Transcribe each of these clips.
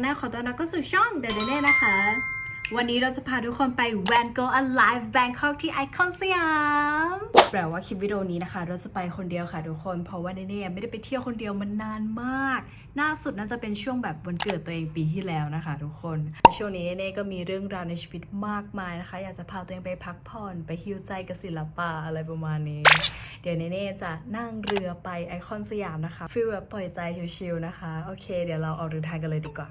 channel ขอต้อนรับเข้าสู่ช่องเดเดเน่นะคะ วันนี้เราจะพาทุกคนไป Van Gogh Alive Bangkok ที่ไอคอนสยามแปลว่าคลิปวิดีโอนี้นะคะ เราจะไปคนเดียวค่ะทุกคน เพราะว่าเนเน่ไม่ได้ไปเที่ยวคนเดียวมันนานมากล่าสุดน่าจะเป็นช่วงแบบวันเกิดตัวเองปีที่แล้วนะคะ ทุกคนช่วงนี้เน่ก็มีเรื่องราวในชีวิตมากมายนะคะ อยากจะพาตัวเองไปพักผ่อนไปฮิวใจกับศิลปะอะไรประมาณนี้ เดี๋ยวเนเน่จะนั่งเรือไปไอคอนสยามนะคะฟีลแบบปล่อยใจชิลๆนะคะโอเค เดี๋ยวเราออกเดินทางกันเลยดีกว่า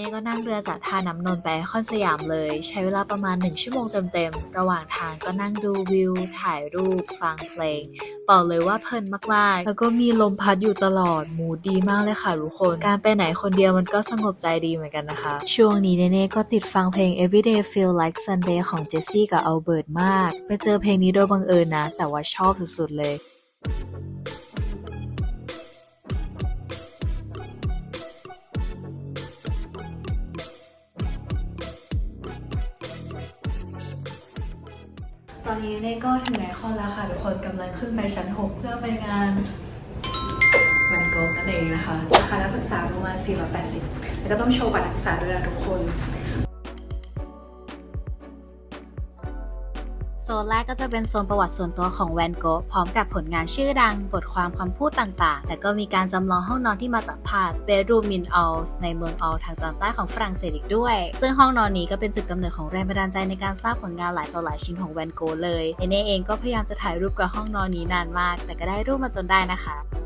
นเน่ก็นั่งเรือจากท่าน้ำนนไปคอนสยามเลย ใช้เวลาประมาณ 1 ชั่วโมงเต็มๆ ระหว่างทางก็นั่งดูวิว ถ่ายรูป ฟังเพลง บอกเลยว่าเพลินมากๆ แล้วก็มีลมพัดอยู่ตลอด มูดดีมากเลยค่ะทุกคน การไปไหนคนเดียวมันก็สงบใจดีเหมือนกันนะคะ ช่วงนี้เนเน่ก็ติดฟังเพลง Everyday Feel Like Sunday ของเจสซี่กับอัลเบิร์ตมาก ไปเจอเพลงนี้โดยบังเอิญนะ แต่ว่าชอบสุดๆเลย ตอนนี้เน่ก็ถึงไอคอนแล้วค่ะ ทุกคนกำลังขึ้นไปชั้น 6 เพื่อไปงานมันโกนั่นเองนะคะราคานักศึกษาประมาณ480 แล้วก็ต้องโชว์บัตรนักศึกษาด้วยนะทุกคน ซนแรกก็จะเป็นโซนประวัติส่วนตัวของแวนโกะพร้อมกับผลงานชื่อดัง บทความคำพูดต่างๆ และก็มีการจำลองห้องนอนที่มาจากภาพเบรูมินออลส์ในเมืองออลทางตอนใต้ของฝรั่งเศสอีกด้วย ซึ่งห้องนอนนี้ก็เป็นจุดกำเนิดของแรงบันดาลใจในการสร้างผลงานหลายต่อหลายชิ้นของแวนโกะเลยเอเน่เองก็พยายามจะถ่ายรูปกับห้องนอนนี้นานมาก แต่ก็ได้รูปมาจนได้นะคะ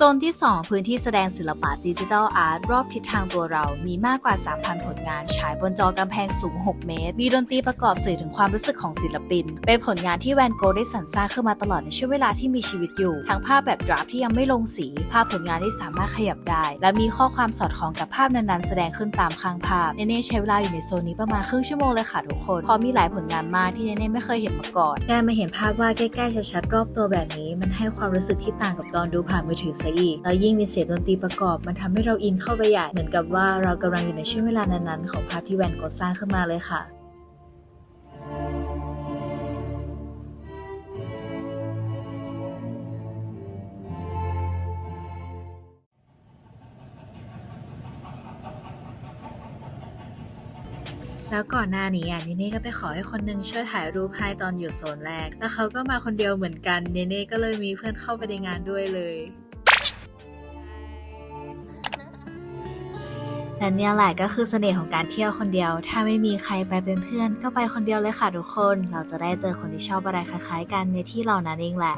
ซนที่ 2 พื้นที่แสดงศิลปะดิจิทัลอาร์ตรอบทิศทางตัวเรา มีมากกว่า 3,000 ผลงานฉายบนจอกำแพงสูง 6 เมตร มีดนตรีประกอบสื่อถึงความรู้สึกของศิลปิน เป็นผลงานที่แวนโกะได้สรรสร้างขึ้นมาตลอดในช่วงเวลาที่มีชีวิตอยู่ ทั้งภาพแบบดราฟที่ยังไม่ลงสี ภาพผลงานที่สามารถขยับได้ และมีข้อความสอดคล้องกับภาพนั้นๆ แสดงขึ้นตามข้างภาพเนเน่ใช้เวลาอยู่ในโซนนี้ประมาณครึ่งชั่วโมงเลยค่ะทุกคนเพราะมีหลายผลงานมากที่เนเน่ไม่เคยเห็นมาก่อนการมาเห็นภาพวาดใกล้ๆชัดๆรอบตัวแบบนี้ มันให้ความรู้สึกที่ต่างกับตอนดูผ่านมือถือซอีก แล้วยิ่งมีเสียงดนตรีประกอบ มันทำให้เราอินเข้าไปใหญ่ เหมือนกับว่าเรากำลังอยู่ในช่วงเวลานั้นๆของภาพที่แวนโกะสร้างขึ้นมาเลยค่ะแล้วก่อนหน้านี้อะเนเน่ก็ไปขอให้คนนึงช่วยถ่ายรูปให้ตอนอยู่โซนแรก แล้วเขาก็มาคนเดียวเหมือนกัน เนเน่ก็เลยมีเพื่อนเข้าไปในงานด้วยเลย และเนี่ยแหละก็คือเสน่ห์ของการเที่ยวคนเดียว ถ้าไม่มีใครไปเป็นเพื่อน ก็ไปคนเดียวเลยค่ะทุกคน เราจะได้เจอคนที่ชอบอะไรคล้ายๆ กันในที่เหล่านั้นเองแหละ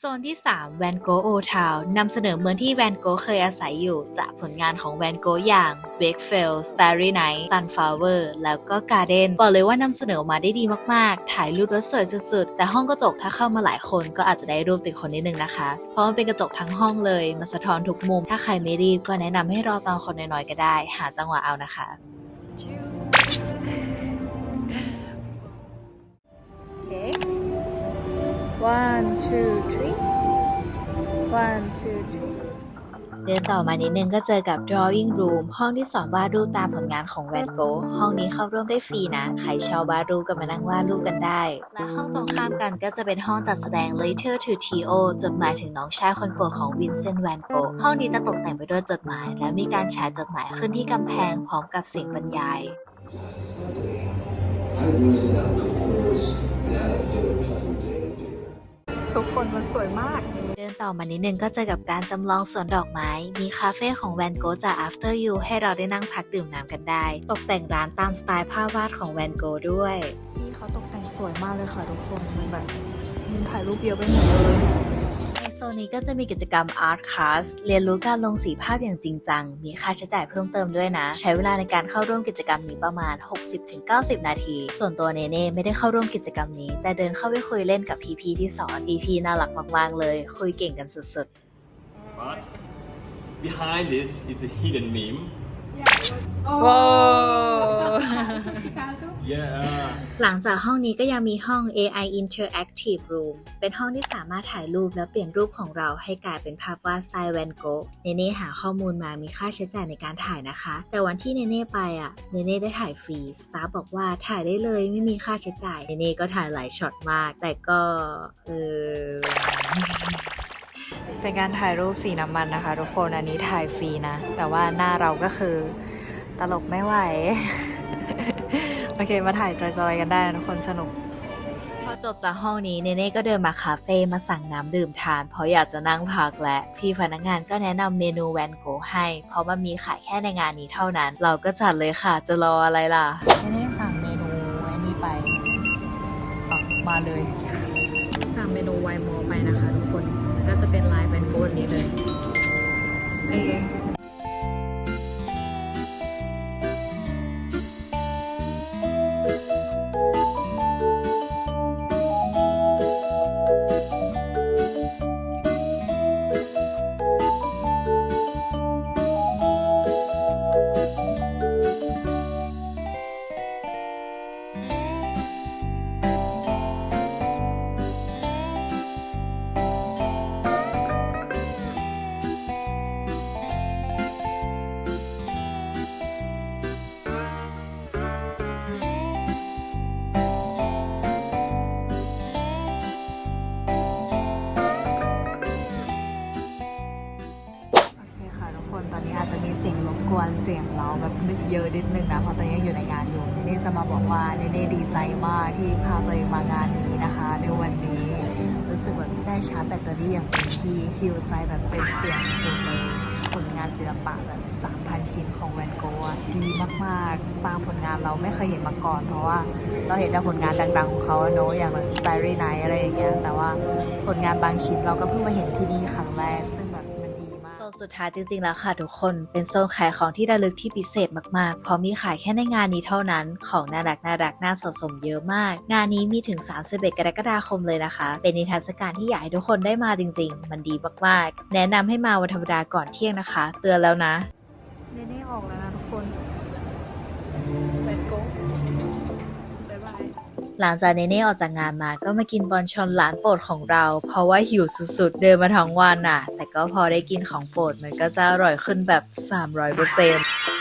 โซนที่ 3 แวนโกโอทาวนำเสนอเมืองที่แวนโกเคยอาศัยอยู่ จากผลงานของแวนโกอย่าง w a k e f i e l d Starry Night Sunflower แล้วก็ Garden บอกเลยว่านำเสนอมาได้ดีมากๆ ถ่ายรูปแล้วสวยสุดๆ แต่ห้องกระจกถ้าเข้ามาหลายคนก็อาจจะได้รูปติดคนนิดนึงนะคะ เพราะมันเป็นกระจกทั้งห้องเลยมันสะท้อนทุกมุม ถ้าใครไม่รีบก็แนะนำให้รอตอนคนน้อยๆก็ได้ หาจังหวะเอานะคะ One, two, three. One, two, three. เดินต่อมานิดนึงก็เจอกับ drawing room ห้องที่สอนวาดรูปตามผลงานของแวนโกะห้องนี้เข้าร่วมได้ฟรีนะ ใครชอบวาดรูปก็มานั่งวาดรูปกันได้ และห้องตรงข้ามกันก็จะเป็นห้องจัดแสดง Letter to Theo จดหมายถึงน้องชายคนโปรดของวินเซนต์แวนโกะห้องนี้จะตกแต่งไปด้วยจดหมาย และมีการฉายจดหมายขึ้นที่กำแพงพร้อมกับเสียงบรรยาย Last Sunday, I was in Uncle Paul's and had a very pleasant day there. ทุกคนมันสวยมาก เดินต่อมานิดนึงก็เจอกับการจำลองสวนดอกไม้ มีคาเฟ่ของแวนโกะจาก After You ให้เราได้นั่งพักดื่มน้ำกันได้ ตกแต่งร้านตามสไตล์ภาพวาดของแวนโกะด้วยที่เขาตกแต่งสวยมากเลยค่ะทุกคนมันแบบมันถ่ายรูปเยอะไปหมดเลยใน โซนนี้ก็จะมีกิจกรรม Art Class เรียนรู้การลงสีภาพอย่างจริงจัง มีค่าใช้จ่ายเพิ่มเติมด้วยนะ ใช้เวลาในการเข้าร่วมกิจกรรมนี้ประมาณ 60-90 นาที ส่วนตัวเนเน่ไม่ได้เข้าร่วมกิจกรรมนี้ แต่เดินเข้าไปคุยเล่นกับพี่ๆที่สอนพี่ๆน่ารักมากๆเลย คุยเก่งกันสุดๆ But behind this is a hidden meme. Whoa. Yeah. หลังจากห้องนี้ก็ยังมีห้อง AI Interactive Room เป็นห้องที่สามารถถ่ายรูปและเปลี่ยนรูปของเราให้กลายเป็นภาพวาดสไตล์แวนโกะเนเน่หาข้อมูลมามีค่าใช้จ่ายในการถ่ายนะคะ แต่วันที่เนเน่ไปอะเนเน่ได้ถ่ายฟรีสตาฟบอกว่าถ่ายได้เลยไม่มีค่าใช้จ่ายเนเน่ก็ถ่ายหลายช็อตมาก แต่ก็เออเป็นการถ่ายรูปสีน้ำมันนะคะ ทุกคนอันนี้ถ่ายฟรีนะ แต่ว่าหน้าเราก็คือตลกไม่ไหว โอเค มาถ่ายจอยๆกันได้นะทุกคนสนุก พอจบจากห้องนี้เนเน่ก็เดินมาคาเฟ่มาสั่งน้ำดื่มทาน เพราะอยากจะนั่งพักและ พี่พนักงานก็แนะนำเมนูแวนโกให้ เพราะมันมีขายแค่ในงานนี้เท่านั้น เราก็จัดเลยค่ะจะรออะไรล่ะเนเน่สั่งเมนูอันนี้ไปออกมาเลย สั่งเมนูไวโมไปนะคะทุกคนแล้วก็จะเป็นลายแวนโกแบบนี้เลยเอ๊ วนเสียงเราแบบนึกเยอะนิดนึงนะเพราะตอนนี้ยังอยู่ในงานอยู่เนเน่จะมาบอกว่าเนเน่ดีใจมากที่พาตัวเองมางานนี้นะคะ ในวันนี้รู้สึกแบบได้ชาร์จแบตเตอรี่อย่างเต็มที่ฟิลใจแบบเต็มเปี่ยมสุดเลยผลงานศิลปะแบบ3,000 ชิ้นของแวนโกะดีมากๆ บางผลงานเราไม่เคยเห็นมาก่อน เพราะว่าเราเห็นแต่ผลงานดังๆของเขาอะเนอะอย่างแบบ Starry Night อะไรอย่างเงี้ยแต่ว่าผลงานบางชิ้นเราก็เพิ่งมาเห็นที่นี่ครั้งแรกซึ่ง นสุดท้ายจริงๆแล้วค่ะทุกคน เป็นโซนขายของที่ระลึกที่พิเศษมากๆ เพราะมีขายแค่ในงานนี้เท่านั้น ของน่ารักน่ารักน่าสะสมเยอะมาก งานนี้มีถึง 31 กรกฎาคมเลยนะคะ เป็นนิทรรศการที่อยากให้ทุกคนได้มาจริงๆ มันดีมากๆ แนะนำให้มาวันธรรมดาก่อนเที่ยงนะคะ เตือนแล้วนะเนเน่ออกแล้วนะทุกคนแวนโกบ๊ายบาย หลังจากเนเน่ออกจากงานมาก็มากินบอนชอนร้านโปรดของเรา เพราะว่าหิวสุดๆ เดินมาทั้งวันน่ะ แต่ก็พอได้กินของโปรดมันก็จะอร่อยขึ้นแบบ 300%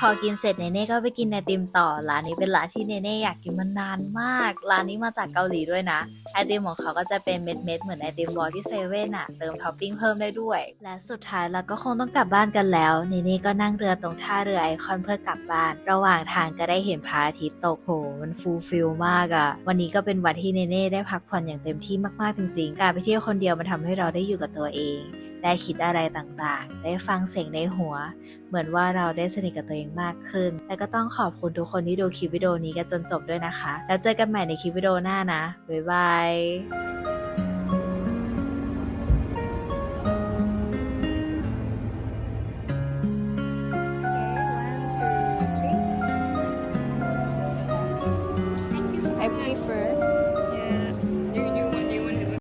พอกินเสร็จเนเน่ก็ไปกินไอติมต่อ ร้านนี้เป็นร้านที่เนเน่อยากกินมานานมาก ร้านนี้มาจากเกาหลีด้วยนะ ไอติมของเขาก็จะเป็นเม็ดๆเหมือนไอติมบอลที่เซเว่นอะเติมท็อปปิ้งเพิ่มได้ด้วย และสุดท้ายเราก็คงต้องกลับบ้านกันแล้ว เนเน่ก็นั่งเรือตรงท่าเรือไอคอนเพื่อกลับบ้าน ระหว่างทางก็ได้เห็นพระอาทิตย์ตกโหมันฟูลฟิลมากอะวันนี้ก็เป็นวันที่เนเน่ได้พักผ่อนอย่างเต็มที่มากๆจริง ๆ การไปเที่ยวคนเดียวมันทำให้เราได้อยู่กับตัวเอง ได้คิดอะไรต่างๆ ได้ฟังเสียงในหัว เหมือนว่าเราได้สนิทกับตัวเองมากขึ้น และก็ต้องขอบคุณทุกคนที่ดูคลิปวิดีโอนี้กันจนจบด้วยนะคะ แล้วเจอกันใหม่ในคลิปวิดีโอหน้านะ บ๊ายบาย